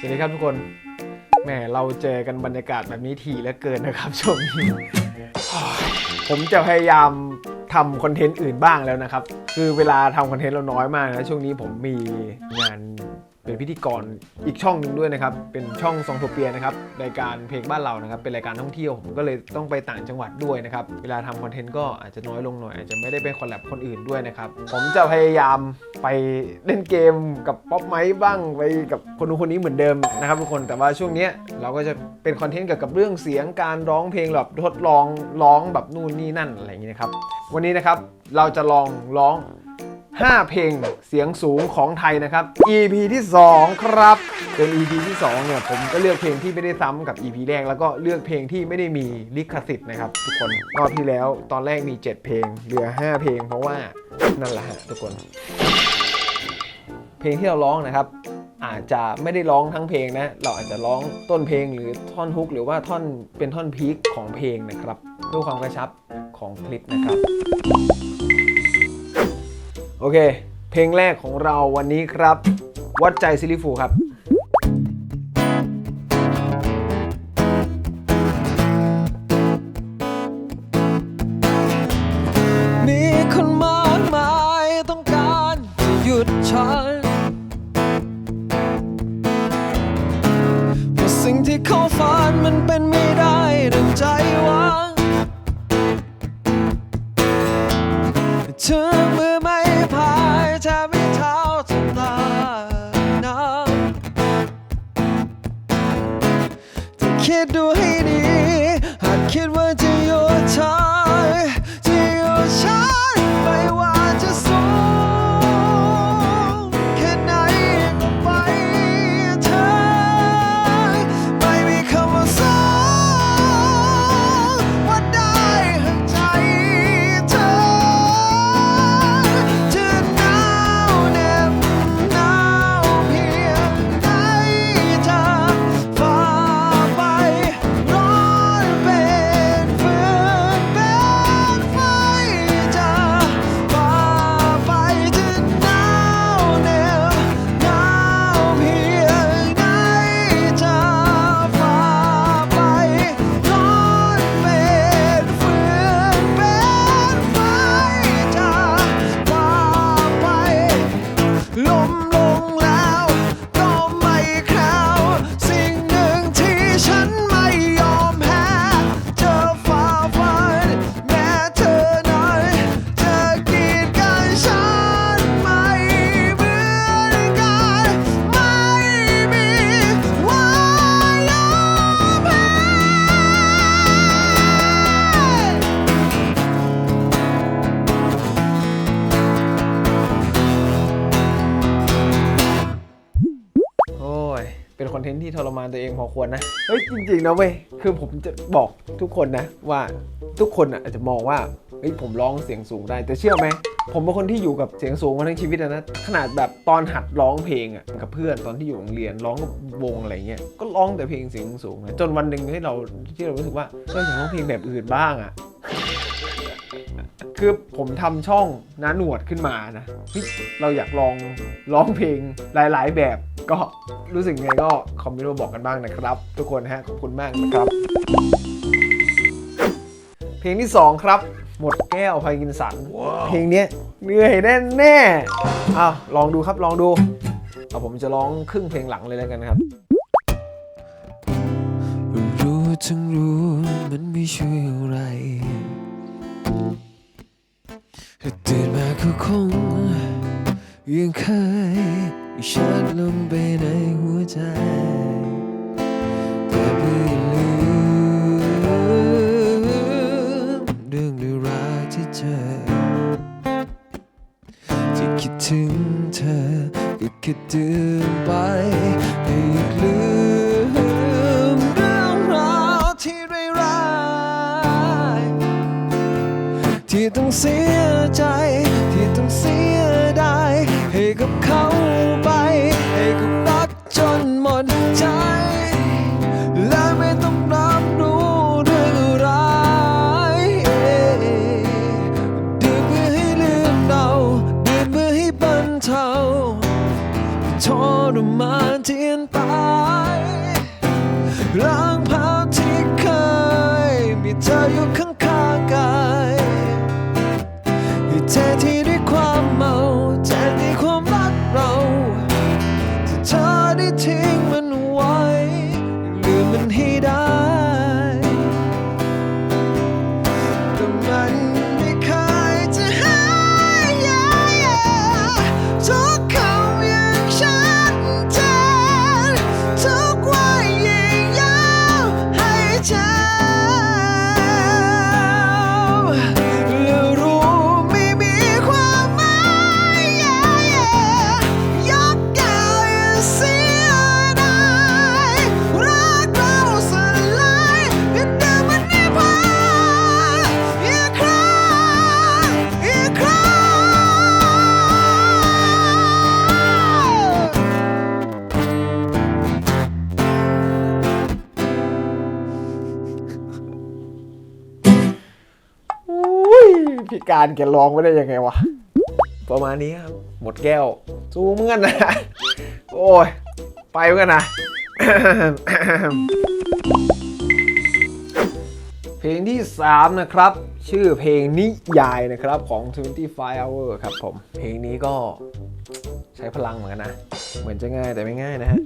สวัสดีครับทุกคนแหมเราเจอกันบรรยากาศแบบนี้ทีเหลือเกินนะครับช่วงนี้ผมจะพยายามทำคอนเทนต์อื่นบ้างแล้วนะครับ คือเวลาทำคอนเทนต์เราน้อยมากนะช่วงนี้ผมมีงานเป็นพิธีกรอีกช่องหนึ่งด้วยนะครับ เป็นช่องซองโทเปียนะครับรายการเพลงบ้านเรานะครับ เป็นรายการท่องเที่ยวผมก็เลยต้องไปต่างจังหวัดด้วยนะครับ เวลาทำคอนเทนต์ก็อาจจะน้อยลงหน่อยอาจจะไม่ได้ไปคอลแลบคนอื่นด้วยนะครับ ผมจะพยายาม ไปเล่นเกมกับป๊อปไมค์บ้างไปกับคนนู้นคนนี้เหมือนเดิมนะครับทุกคนแต่ว่าช่วงนี้เราก็จะเป็นคอนเทนต์เกี่ยวกับเรื่องเสียงการร้องเพลงแบบทดลองร้องแบบนู่นนี่นั่นอะไรอย่างนี้นะครับวันนี้นะครับเราจะลองร้อง 5 เพลงเสียงสูงของไทยนะครับ EP ที่ 2 ครับ เป็น EP ที่ 2 เนี่ย ผมก็เลือกเพลงที่ไม่ได้ซ้ำกับ EP แรก แล้วก็เลือกเพลงที่ไม่ได้มีลิขสิทธิ์นะครับ ทุกคนรอบที่แล้วตอนแรกมี 7 เพลง เหลือ 5 เพลง เพราะว่านั่นแหละฮะทุกคน เพลงที่เราร้องนะครับอาจจะไม่ได้ร้องทั้งเพลงนะ เราอาจจะร้องต้นเพลงหรือท่อนฮุก หรือว่าท่อนเป็นท่อนพีคของเพลงนะครับเพื่อความกระชับของคลิปนะครับ โอเค เพลงแรกของเราวันนี้ครับ วัดใจซิลิฟูครับ คิดดูให้ดี หากคิดว่าจะ มานตัวเองพอควรนะ เฮ้ยจริงๆนะเว้ย คือผมจะบอกทุกคนนะว่าทุกคนอะอาจจะมองว่าเฮ้ยผมร้องเสียงสูงได้ แต่เชื่อไหม ผมเป็นคนที่อยู่กับเสียงสูงมาทั้งชีวิตอะนะ ขนาดแบบตอนหัดร้องเพลงอะกับเพื่อนตอนที่อยู่โรงเรียนร้องกับวงอะไรเงี้ย ก็ร้องแต่เพลงเสียงสูงนะจนวันหนึ่งที่เราที่เรารู้สึกว่าเราอยากร้องเพลงแบบอื่นบ้างอะ คือผมทำช่องน้าหนวดขึ้นมานะเฮ้ยเราอยากลองร้องเพลงหลาย ๆ แบบก็รู้สึกไงก็คอมเมนต์มาบอกกันบ้างนะครับ ทุกคนฮะขอบคุณมากนะครับ เพลงที่ 2 ครับ หมดแก้วพากินสัน เพลงเนี้ยเหนื่อยแน่แน่ๆอ้าวลองดูครับลองดูเอาผมจะร้องครึ่งเพลงหลังเลยแล้วกันนะครับ รู้ทั้งรู้มันไม่ช่วยอะไร ตื่นมาก็คง ยังเคยชัดลงไปในหัวใจ พี่การแกร้องไม่ได้ยังไงวะ ประมาณนี้ครับ หมดแก้ว สู้เมือนนะ โอ้ย ไปเหมือนนนะ เพลงที่ 3 นะครับ ชื่อเพลงนิยายนะครับของ 25 hour ครับผม เพลงนี้ก็ใช้พลังเหมือนกันนะ เหมือนจะง่ายแต่ไม่ง่ายนะฮะ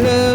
แ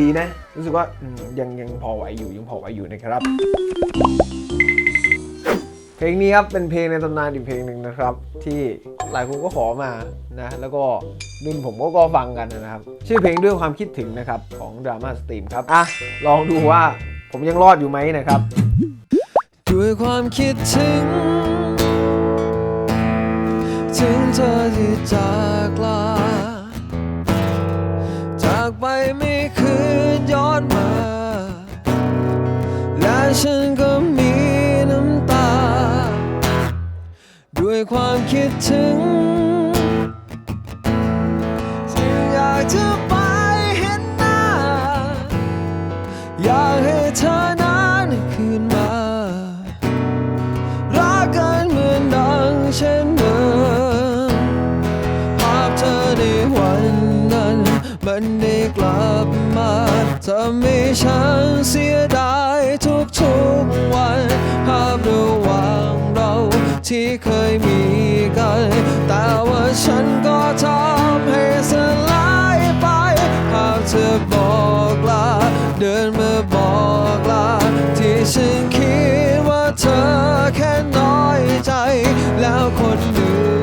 ดีนะ รู้สึกว่ายังยังพอไหวอยู่ยังพอไหวอยู่นะครับ เพลงนี้ครับเป็นเพลงในตำนานอีกเพลงหนึ่งนะครับ ที่หลายคนก็ขอมานะแล้วก็รุ่นผมก็ก็ฟังกันนะครับ ชื่อเพลงด้วยความคิดถึงนะครับของ Drama Stream ครับอะลองดูว่าผมยังรอดอยู่ไหมนะครับ ด้วยความคิดถึง ถึงเธอที่จากลาจากไป ฉันก็มีน้ำตา ด้วยความคิดถึงที่อยากจะ นได้กลับมาทำให้ฉันเสียดายทุกๆวันภาพระหว่างเราที่เคยมีกัน แต่ว่าฉันก็ทำให้สลายไป หากเธอบอกลา เดินมาบอกลา ที่ฉันคิดว่าเธอแค่น้อยใจ แล้วคนหนึ่น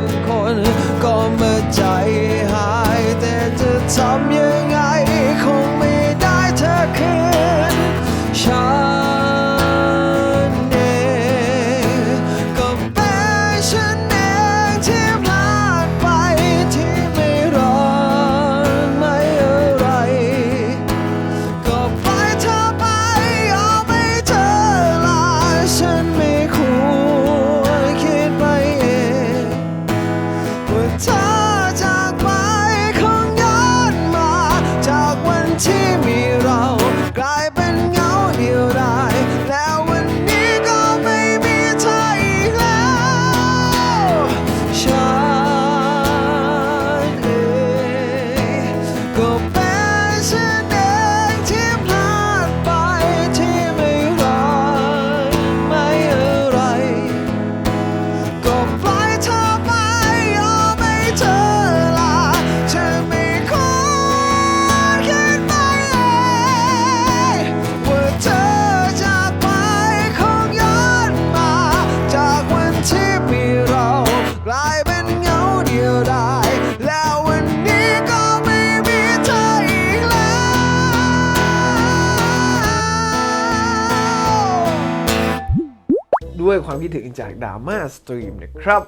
ความคิดถึงจากดราม่าสตรีมนะครับ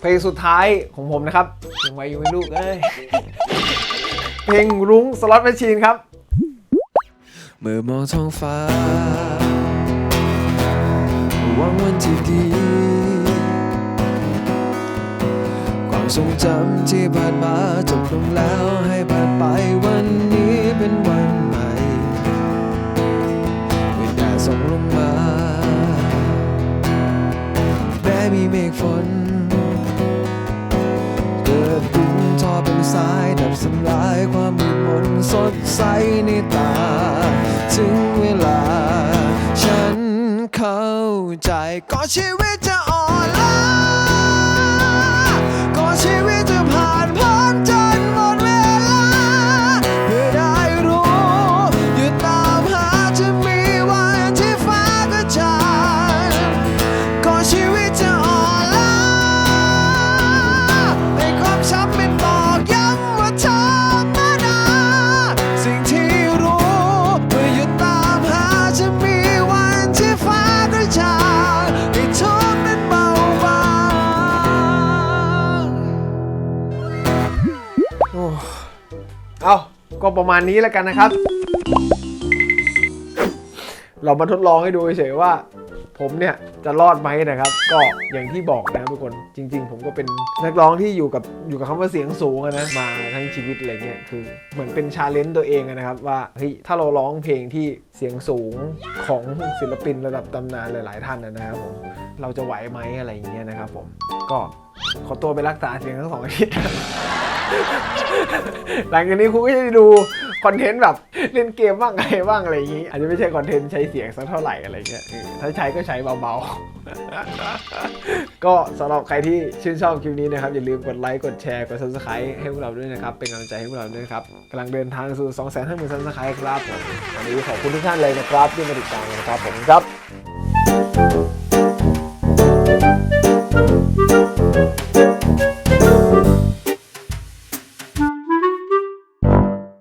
เพลงสุดท้ายของผมนะครับยังไว้อยู่ไม่ลูกเอ้ย เพลงรุ้งสล็อตแมชชีนครับ เมื่อมองท้องฟ้าหวังวันที่ดี ความทรงจำที่ผ่านมาจบลงแล้วให้ผ่านไปวันนี้เป็นวัน ฝน เกิดดุมทอเป็นสายดับสลายความมืดมนสดใสในตา ถึงเวลา ฉันเข้าใจก็ชีวิต ประมาณนี้แล้วกันนะครับ เรามาทดลองให้ดูเฉยๆว่า ผมเนี่ยจะรอดไหมนะครับ ก็อย่างที่บอกนะครับทุกคนจริง ๆ ผมก็เป็นนักร้องที่อยู่กับอยู่กับคำว่าเสียงสูงอะนะมาทั้งชีวิตอะไรเงี้ยคือเหมือนเป็นชาเลนจ์ตัวเองอะนะครับว่าเฮ้ยถ้าเราร้องเพลงที่เสียงสูงของศิลปินระดับตำนานหลาย ๆ ท่านนะนะครับผมเราจะไหวไหมอะไรอย่างเงี้ยนะครับผมก็ขอตัวไปรักษาเสียงทั้งสองอาทิตย์ หลังจากนี้คุณก็จะดูคอนเทนต์แบบเล่นเกมบ้างอะไรบ้างอะไรอย่างนี้ อาจจะไม่ใช่คอนเทนต์ใช้เสียงสักเท่าไหร่อะไรเงี้ยถ้าใช้ก็ใช้เบาๆ ก็สำหรับใครที่ชื่นชอบคลิปนี้นะครับ อย่าลืมกดไลค์กดแชร์กด subscribe ให้พวกเราด้วยนะครับ เป็นกำลังใจให้พวกเราด้วยครับกำลังเดินทางสู่2 5 0 0 0 0 subscribe ครับวันนี้ขอบคุณทุกท่านเลยนะครับที่มาติดตามนนะครับผมครับ